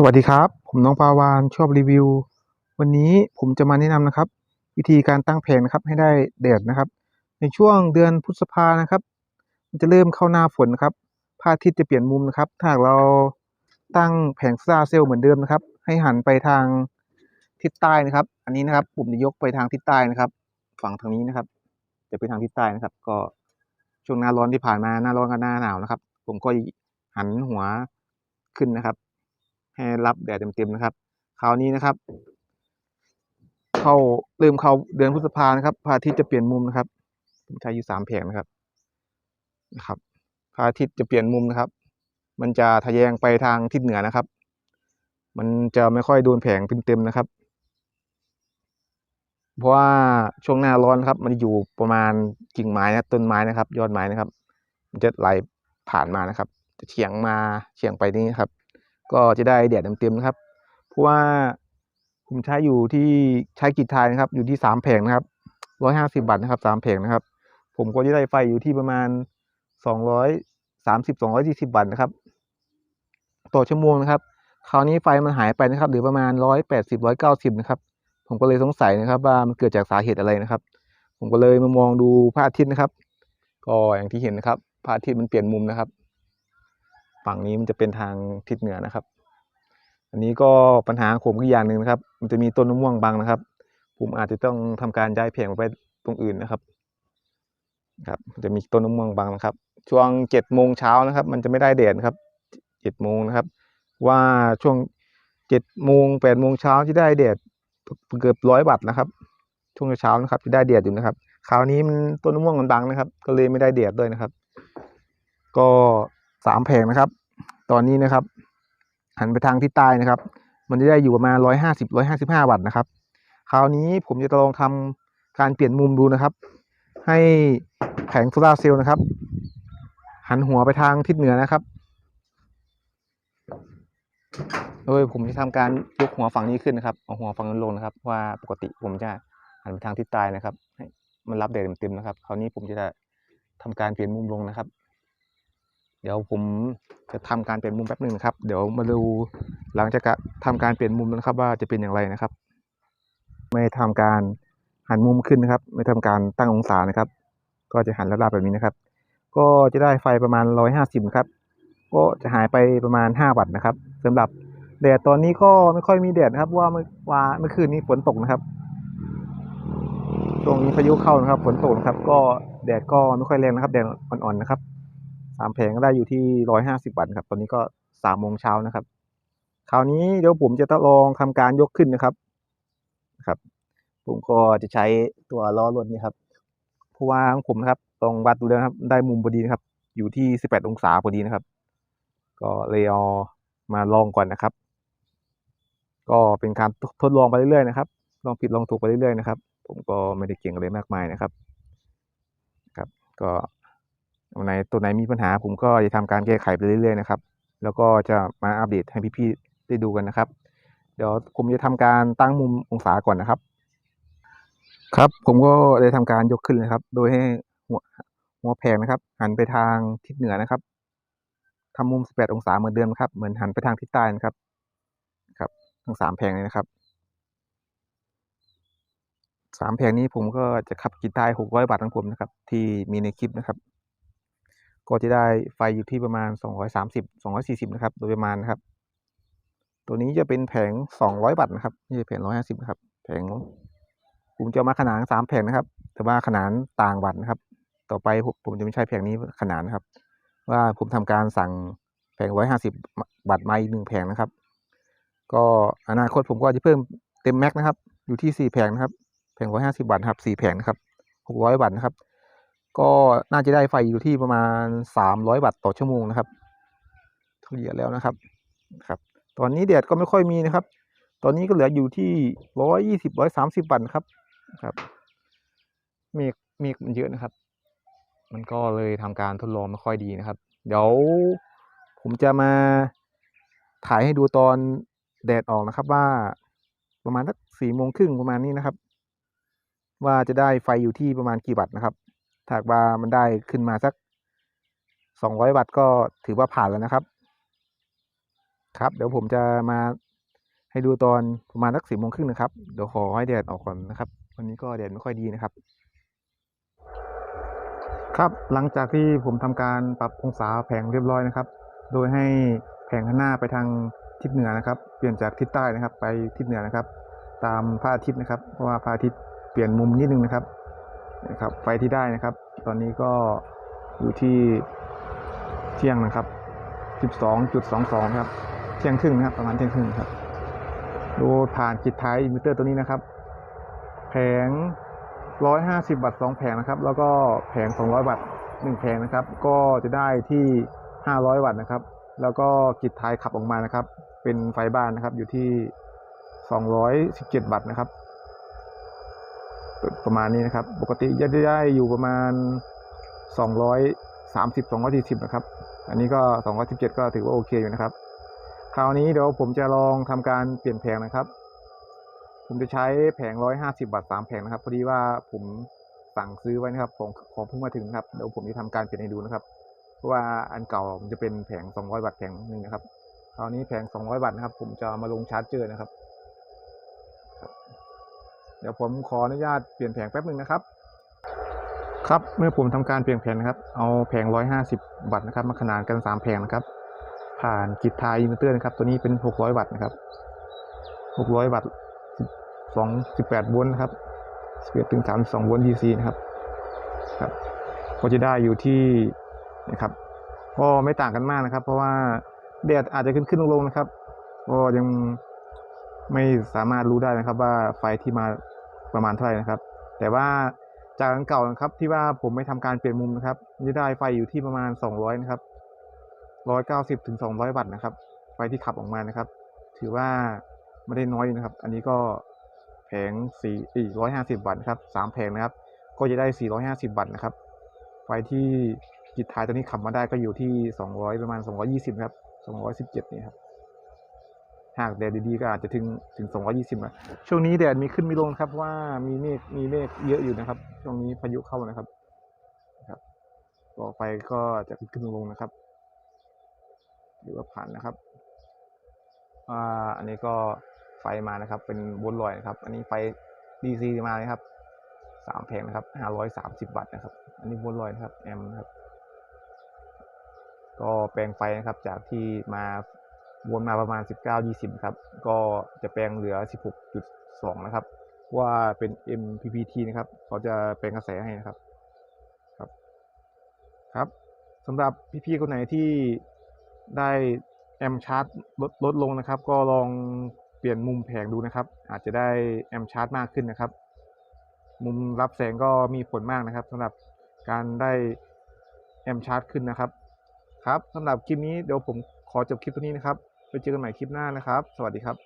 สวัสดีครับ ผมน้องปาวานชอบรีวิว วันนี้ผมจะมาแนะนำนะครับ วิธีการตั้งแผงนะครับให้ได้แดดนะครับ ในช่วงเดือนพฤษภานะครับ มันจะเริ่มเข้าหน้าฝนนะครับพระอาทิตย์จะเปลี่ยนมุมนะครับ ถ้าเราตั้งแผงโซลาร์เซลล์เหมือนเดิมนะครับ ให้หันไปทางทิศใต้นะครับ อันนี้นะครับผมจะยกไปทางทิศใต้นะครับ ฝั่งทางนี้นะครับ จะไปทางทิศใต้นะครับ ก็ช่วงหน้าร้อนที่ผ่านมาหน้าร้อนกับหน้าหนาวนะครับ ผมก็หันหัวขึ้นนะครับ ให้รับแดดเต็มๆนะครับ คราวนี้นะครับ เข้าเริ่มเข้าเดือนพฤษภานะครับพระอาทิตย์จะเปลี่ยนมุมนะครับผมใช้อยู่สามแผงนะครับนะครับพระอาทิตย์จะเปลี่ยนมุมนะครับ มันจะทะแยงไปทางทิศเหนือนะครับ มันจะไม่ค่อยโดนแผงเต็มๆนะครับ เพราะว่าช่วงหน้าร้อนครับ มันอยู่ประมาณกิ่งไม้นะต้นไม้นะครับ ยอดไม้นะครับ มันจะไหลผ่านมานะครับ จะเฉียงมาเฉียงไปนี่ครับ ก็จะได้แดดเต็มๆนะครับ เพราะว่าผมใช้อยู่ที่ใช้กิจทายนะครับ อยู่ที่สามแผงนะครับร้อยห้าสิบาทนะครับสามแผงนะครับ ผมก็จะได้ไฟอยู่ที่ประมาณสองร้อยสามสิบสองร้อยสี่สิบาทนะครับ ต่อชั่วโมงนะครับ คราวนี้ไฟมันหายไปนะครับเหลือประมาณร้อยแปดสิบร้อยเก้าสิบนะครับผมก็เลยสงสัยนะครับว่ามันเกิดจากสาเหตุอะไรนะครับ ผมก็เลยมามองดูพระอาทิตย์นะครับ ก็อย่างที่เห็นนะครับพระอาทิตย์มันเปลี่ยนมุมนะครับ ฝั่งนี้มันจะเป็นทางทิศเหนือนะครับ อันนี้ก็ปัญหาของผมก็อย่างหนึ่งนะครับ มันจะมีต้นมะม่วงบังนะครับ ผมอาจจะต้องทำการย้ายแผงไปตรงอื่นนะครับ ครับจะมีต้นมะม่วงบังนะครับ ช่วงเจ็ดโมงเช้านะครับ มันจะไม่ได้แดดครับเจ็ดโมงนะครับ ว่าช่วงเจ็ดโมงแปดโมงเช้าที่ได้แดดเกือบร้อยวัตต์นะครับช่วงเช้านะครับที่ได้แดดอยู่นะครับ คราวนี้มันต้นมะม่วงมันบังนะครับ ก็เลยไม่ได้แดดด้วยนะครับ ก็ สามแผงนะครับ ตอนนี้นะครับ หันไปทางทิศใต้นะครับ มันจะได้อยู่ประมาณร้อยห้าสิบร้อยห้าสิบห้าวัตต์นะครับ คราวนี้ผมจะลองทำการเปลี่ยนมุมดูนะครับ ให้แผงโซลาเซลล์นะครับ หันหัวไปทางทิศเหนือนะครับ โดยผมจะทำการยกหัวฝั่งนี้ขึ้นนะครับเอาหัวฝั่งนั้นลงนะครับ ว่าปกติผมจะหันไปทางทิศใต้นะครับให้มันรับแดดเต็มๆนะครับ คราวนี้ผมจะทำการเปลี่ยนมุมลงนะครับ เดี๋ยวผมจะทำการเปลี่ยนมุมแป๊บหนึ่งนะครับ เดี๋ยวมาดูหลังจากทำการเปลี่ยนมุมนะครับ ว่าจะเป็นอย่างไรนะครับ ไม่ทำการหันมุมขึ้นนะครับ ไม่ทำการตั้งองศานะครับ ก็จะหันราบแบบนี้นะครับ ก็จะได้ไฟประมาณร้อยห้าสิบครับ ก็จะหายไปประมาณห้าวัตต์นะครับสำหรับแดดตอนนี้ก็ไม่ค่อยมีแดดนะครับ ว่าเมื่อวานเมื่อคืนนี้ฝนตกนะครับช่วงนี้พายุเข้านะครับ ฝนตกนะครับ ก็แดดก็ไม่ค่อยแรงนะครับ แดดอ่อนๆนะครับ สามแผงก็ได้อยู่ที่ร้อยห้าสิบวัตต์ครับ ตอนนี้ก็สามโมงเช้านะครับ คราวนี้เดี๋ยวผมจะทดลองทำการยกขึ้นนะครับครับ ผมก็จะใช้ตัวล้อรถนี่ครับ เพราะว่าของผมนะครับตรงวัดดูแล้วนะครับ ได้มุมพอดีนะครับ อยู่ที่สิบแปดองศาพอดีนะครับ ก็เลยเอามาลองก่อนนะครับ ก็เป็นการทดลองไปเรื่อยๆนะครับ ลองผิดลองถูกไปเรื่อยๆนะครับ ผมก็ไม่ได้เก่งอะไรมากมายนะครับ ครับ ก็ ตัวไหนตัวไหนมีปัญหาผมก็จะทำการแก้ไขไปเรื่อยๆนะครับ แล้วก็จะมาอัปเดตให้พี่ๆได้ดูกันนะครับ เดี๋ยวผมจะทำการตั้งมุมองศาก่อนนะครับ ครับผมก็ได้ทำการยกขึ้นเลยครับ โดยให้หัวหัวแผงนะครับ หันไปทางทิศเหนือนะครับทำมุม 18 องศาเหมือนเดิมครับ เหมือนหันไปทางทิศใต้นะครับ ครับ ทั้งสามแผงเลยนะครับสามแผงนี้ผมก็จะขับกีตาร์600วัตต์ของผมนะครับ ที่มีในคลิปนะครับ ก็จะได้ไฟอยู่ที่ประมาณ 230 240 นะครับ โดยประมาณนะครับ ตัวนี้จะเป็นแผง 200 วัตต์นะครับไม่ใช่แผง 150 นะครับ แผงผมจะมาขนานสามแผงนะครับ แต่ว่าขนานต่างวัตต์นะครับ ต่อไปผมจะไม่ใช้แผงนี้ขนานนะครับ ว่าผมทำการสั่งแผง 150 วัตต์มาอีกหนึ่งแผงนะครับ ก็อนาคตผมก็จะเพิ่มเต็มแม็กนะครับ อยู่ที่ 4 แผงนะครับ แผง 150 วัตต์ครับ 4 แผงนะครับ 600 วัตต์นะครับ ก็น่าจะได้ไฟอยู่ที่ประมาณ 300 วัตต์ต่อชั่วโมงนะครับเฉลี่ยแล้วนะครับครับ ตอนนี้แดดก็ไม่ค่อยมีนะครับ ตอนนี้ก็เหลืออยู่ที่120 130วัตต์ครับครับเมฆเมฆมันเยอะนะครับ มันก็เลยทำการทดลองไม่ค่อยดีนะครับ เดี๋ยวผมจะมาถ่ายให้ดูตอนแดดออกนะครับว่าประมาณสักสี่โมงครึ่งประมาณนี้นะครับ ว่าจะได้ไฟอยู่ที่ประมาณกี่วัตต์นะครับ ถ้ากว่ามันได้ขึ้นมาสักสองร้อยวัตต์ก็ถือว่าผ่านแล้วนะครับ ครับ เดี๋ยวผมจะมาให้ดูตอนประมาณสักสิบโมงครึ่งนะครับ เดี๋ยวขอให้แดดออกก่อนนะครับ วันนี้ก็แดดไม่ค่อยดีนะครับ ครับหลังจากที่ผมทำการปรับองศาแผงเรียบร้อยนะครับ โดยให้แผงข้างหน้าไปทางทิศเหนือนะครับ เปลี่ยนจากทิศใต้นะครับ ไปทิศเหนือนะครับ ตามพระอาทิตย์นะครับ เพราะว่าพระอาทิตย์เปลี่ยนมุมนิดนึงนะครับ นะครับไฟที่ได้นะครับ ตอนนี้ก็อยู่ที่เที่ยงนะครับ 12.22 ครับ เที่ยงครึ่งนะครับ ประมาณเที่ยงครึ่งครับดูผ่านจิตท้ายอิเวอร์เตอร์ตัวนี้นะครับ แผง 150 วัตต์2แผงนะครับ แล้วก็แผง 200 วัตต์1แผงนะครับ ก็จะได้ที่ 500 วัตต์นะครับ แล้วก็กิจท้ายขับออกมานะครับ เป็นไฟบ้านนะครับ อยู่ที่ 217 วัตต์นะครับ ประมาณนี้นะครับ ปกติจะได้อยู่ประมาณ 230 240นะครับ อันนี้ก็ 217 ก็ถือว่าโอเคอยู่นะครับ คราวนี้เดี๋ยวผมจะลองทำการเปลี่ยนแผงนะครับ ผมจะใช้แผง 150วัตต์3แผงนะครับ พอดีว่าผมสั่งซื้อไว้นะครับ ของของเพิ่งมาถึงนะครับ เดี๋ยวผมจะทำการเปลี่ยนให้ดูนะครับ เพราะว่าอันเก่ามันจะเป็นแผง 200วัตต์แผงหนึ่งนะครับ คราวนี้แผง 200วัตต์นะครับ ผมจะมาลงชาร์จเจอร์นะครับ เดี๋ยวผมขออนุญาตเปลี่ยนแผงแป๊บหนึ่งนะครับ ครับเมื่อผมทำการเปลี่ยนแผงนะครับ เอาแผง 150 วัตต์นะครับ มาขนานกัน 3 แผงนะครับ ผ่านกิจทายอินเวอร์เตอร์นะครับ ตัวนี้เป็น 600 วัตต์นะครับ 600 วัตต์2 18โวลต์นะครับ11ถึง32โวลต์ DC นะครับครับก็จะได้อยู่ที่นะครับก็ไม่ต่างกันมากนะครับ เพราะว่าแดดอาจจะขึ้นขึ้นลงลงนะครับก็ยัง ไม่สามารถรู้ได้นะครับว่าไฟที่มาประมาณเท่าไหร่นะครับ แต่ว่าจากอันเก่านะครับที่ว่าผมไม่ทำการเปลี่ยนมุมนะครับจะได้ไฟอยู่ที่ประมาณ 200 นะครับ 190ถึง200 วัตต์นะครับ ไฟที่ขับออกมานะครับ ถือว่าไม่ได้น้อยนะครับ อันนี้ก็แผง4 450 วัตต์ครับ3แผงนะครับ ก็จะได้ 450 วัตต์นะครับ ไฟที่จิตท้ายตัวนี้ขับมาได้ก็อยู่ที่ 200 ประมาณ 220 ครับ 217 นี่ครับ หากแดดดีๆก็อาจจะถึงถึง 220นะช่วงนี้แดดมีขึ้นมีลงครับเพราะว่ามีเมฆมีเมฆเยอะอยู่นะครับ ช่วงนี้พายุเข้านะครับครับต่อไปก็จะขึ้นขึ้นลงนะครับหรือว่าผ่านนะครับอ่าอันนี้ก็ไฟมานะครับ เป็นบนลอยนะครับ อันนี้ไฟ DC มาเลยครับสามแผงนะครับห้าร้อยสามสิบวัตต์นะครับ อันนี้บนลอยนะครับแอมป์นะครับ ก็แปลงไฟนะครับจากที่มา วนมาประมาณสิบเก้ายี่สิบครับ ก็จะแปลงเหลือสิบหกจุดสองนะครับ ว่าเป็น MPPT นะครับ เขาจะแปลงกระแสให้นะครับ ครับ ครับสำหรับพี่ๆคนไหนที่ได้แอมชาร์จลดลดลงนะครับ ก็ลองเปลี่ยนมุมแผงดูนะครับ อาจจะได้แอมชาร์จมากขึ้นนะครับ มุมรับแสงก็มีผลมากนะครับสำหรับการได้แอมชาร์จขึ้นนะครับ ครับสำหรับคลิปนี้เดี๋ยวผมขอจบคลิปตัวนี้นะครับ ไปเจอกันใหม่คลิปหน้านะครับ สวัสดีครับ